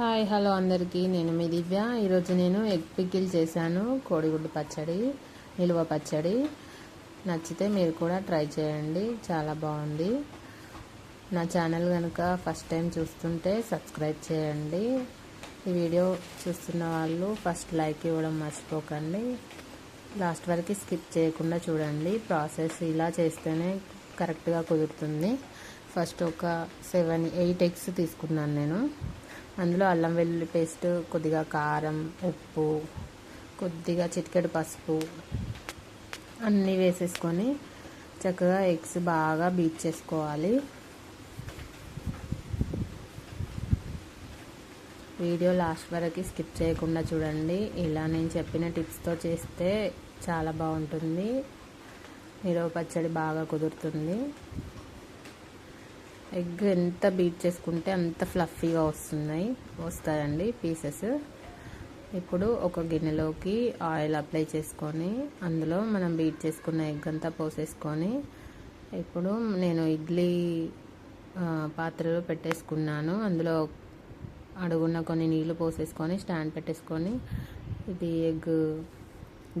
Hi hello అందరికీ. నేను మీ దివ్య. ఈరోజు నేను ఎగ్ పికిల్ చేశాను. కోడిగుడ్డు పచ్చడి నిలువ పచ్చడి. నచ్చితే మీరు కూడా ట్రై చేయండి. చాలా బాగుంది. నా ఛానల్ కనుక ఫస్ట్ టైం చూస్తుంటే సబ్స్క్రైబ్ చేయండి. ఈ వీడియో చూస్తున్న వాళ్ళు ఫస్ట్ లైక్ ఇవ్వడం మర్చిపోకండి. లాస్ట్ వరకు స్కిప్ చేయకుండా చూడండి. ప్రాసెస్ ఇలా చేస్తేనే కరెక్ట్గా కుదురుతుంది. ఫస్ట్ ఒక సెవెన్ ఎయిట్ ఎగ్స్ తీసుకున్నాను నేను. అందులో అల్లం వెల్లుల్లి పేస్ట్ కొద్దిగా కారం ఉప్పు కొద్దిగా చిటికెడు పసుపు అన్నీ వేసేసుకొని చక్కగా ఎగ్స్ బాగా బీట్ చేసుకోవాలి. వీడియో లాస్ట్ వరకు స్కిప్ చేయకుండా చూడండి. ఇలా నేను చెప్పిన టిప్స్తో చేస్తే చాలా బాగుంటుంది. మీరు పచ్చడి బాగా కుదురుతుంది. ఎగ్ ఎంత బీట్ చేసుకుంటే అంత ఫ్లఫీగా వస్తున్నాయి. వస్తాయండి పీసెస్. ఇప్పుడు ఒక గిన్నెలోకి ఆయిల్ అప్లై చేసుకొని అందులో మనం బీట్ చేసుకున్న ఎగ్ అంతా పోసేసుకొని ఇప్పుడు నేను ఇడ్లీ పాత్రలో పెట్టేసుకున్నాను. అందులో అడుగున్న కొన్ని నీళ్ళు పోసేసుకొని స్టాండ్ పెట్టేసుకొని ఇది ఎగ్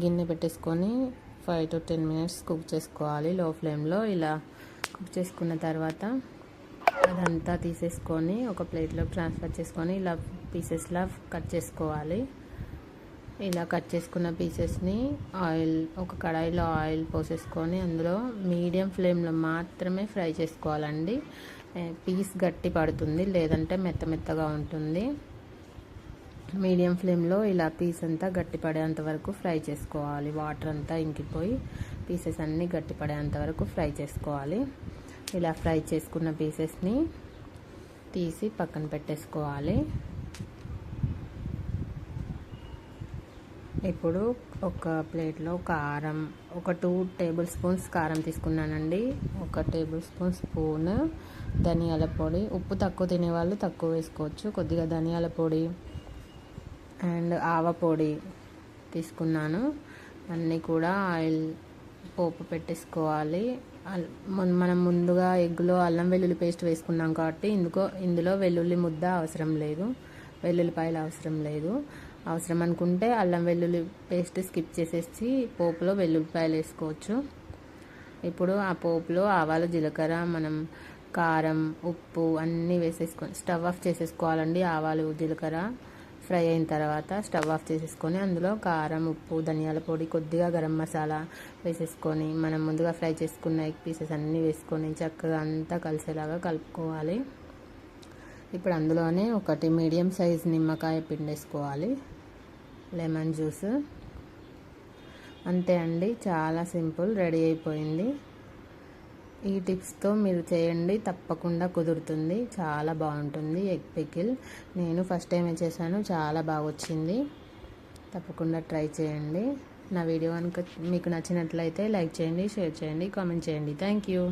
గిన్నె పెట్టేసుకొని five to ten minutes cook చేసుకోవాలి. లో ఫ్లేమ్లో ఇలా కుక్ చేసుకున్న తర్వాత అదంతా తీసేసుకొని ఒక ప్లేట్లోకి ట్రాన్స్ఫర్ చేసుకొని ఇలా పీసెస్లా కట్ చేసుకోవాలి. ఇలా కట్ చేసుకున్న పీసెస్ని ఆయిల్ ఒక కడాయిలో ఆయిల్ పోసేసుకొని అందులో మీడియం ఫ్లేమ్లో మాత్రమే ఫ్రై చేసుకోవాలండి. పీస్ గట్టి పడుతుంది లేదంటే మెత్త మెత్తగా ఉంటుంది. మీడియం ఫ్లేమ్లో ఇలా పీస్ అంతా గట్టి పడేంత వరకు ఫ్రై చేసుకోవాలి. వాటర్ అంతా ఇంకిపోయి పీసెస్ అన్నీ గట్టి పడేంత వరకు ఫ్రై చేసుకోవాలి. ఇలా ఫ్రై చేసుకున్న పీసెస్ని తీసి పక్కన పెట్టేసుకోవాలి. ఇప్పుడు ఒక ప్లేట్లో కారం ఒక టూ టేబుల్ స్పూన్స్ కారం తీసుకున్నానండి. ఒక టేబుల్ స్పూన్ స్పూన్ ధనియాల పొడి. ఉప్పు తక్కువ తినేవాళ్ళు తక్కువ వేసుకోవచ్చు. కొద్దిగా ధనియాల పొడి అండ్ ఆవ పొడి తీసుకున్నాను. అన్నీ కూడా ఆయిల్ పోపు పెట్టేసుకోవాలి. మనం ముందుగా ఎగ్గులో అల్లం వెల్లుల్లి పేస్ట్ వేసుకున్నాం కాబట్టి ఇందుకో ఇందులో వెల్లుల్లి ముద్ద అవసరం లేదు. వెల్లుల్లిపాయలు అవసరం లేదు. అవసరం అనుకుంటే అల్లం వెల్లుల్లి పేస్ట్ స్కిప్ చేసేసి పోపులో వెల్లుల్లిపాయలు వేసుకోవచ్చు. ఇప్పుడు ఆ పోపులో ఆవాలు జీలకర్ర మనం కారం ఉప్పు అన్నీ వేసేసుకొని స్టవ్ ఆఫ్ చేసేసుకోవాలండి ఆవాలు జీలకర్ర. ఫ్రై అయిన తర్వాత స్టవ్ ఆఫ్ చేసేసుకొని అందులో కారం ఉప్పు ధనియాల పొడి కొద్దిగా గరం మసాలా వేసేసుకొని మనం ముందుగా ఫ్రై చేసుకున్న ఎగ్ పీసెస్ అన్నీ వేసుకొని చక్కగా అంతా కలిసేలాగా కలుపుకోవాలి. ఇప్పుడు అందులోనే ఒకటి మీడియం సైజ్ నిమ్మకాయ పిండేసుకోవాలి. Lemon juice. అంతే అండి చాలా సింపుల్ రెడీ అయిపోయింది. ఈ టిప్స్తో మీరు చేయండి తప్పకుండా కుదురుతుంది. చాలా బాగుంటుంది ఎగ్ పికిల్. నేను ఫస్ట్ టైం చేశాను చాలా బాగా వచ్చింది. తప్పకుండా ట్రై చేయండి. నా వీడియో కనుక మీకు నచ్చినట్లయితే లైక్ చేయండి షేర్ చేయండి కామెంట్ చేయండి. Thank you.